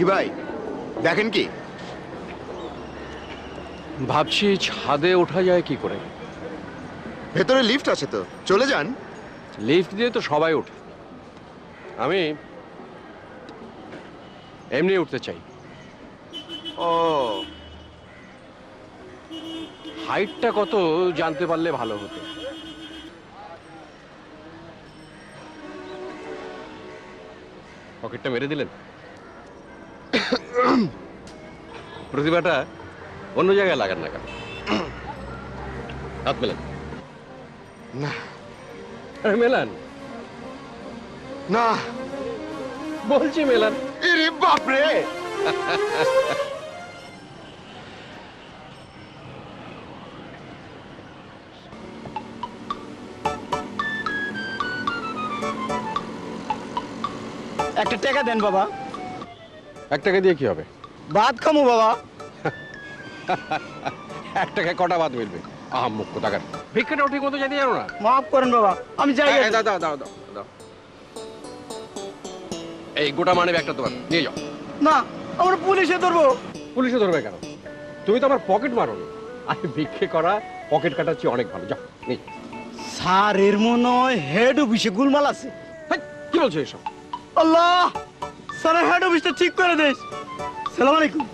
কি ভাই? দেখেন কি? ভাবছি ছাদে ওঠা যায় কি করে? ভেতরে লিফট আছে তো চলে যান। লিফট দিয়ে তো সবাই ওঠে। আমি এমনি উঠতে চাই। ও। হাইটটা কত জানতে পারলে ভালো হতো। পকেটটা মেরে দিলেন? প্রতিভাটা অন্য জায়গায় লাগান না কেন? হাত মেলান। না। আরে মেলান। না। বলছি মেলান। এরে বাপরে! একটা টাকা দেন বাবা। এক টাকা দিয়ে কি হবে? ভাত খামো বাবা। এক টাকায় কটা বাদ মিলবে? আহ মুখ্য টাকার। ভিক্ষাটাও ঠিক মতো জানি জানো না। মাফ করেন বাবা আমি যাই দাও দাও দাও এই গোটা মানে একটা তোমার। নিয়ে যাও। না আমরা পুলিশে ধরবো। পুলিশে ধরবে কেন? তুমি তো আমার পকেট মারো আমি ভিক্ষে করা পকেট কাটার চেয়ে অনেক ভালো। যাও যাও। স্যার এর মনে হয় হেড অফিসে গুলমাল আছে। কি বলছো এসব? আল্লাহ! স্যার হেড অফিসটা ঠিক করে দিস। সালাম আলাইকুম।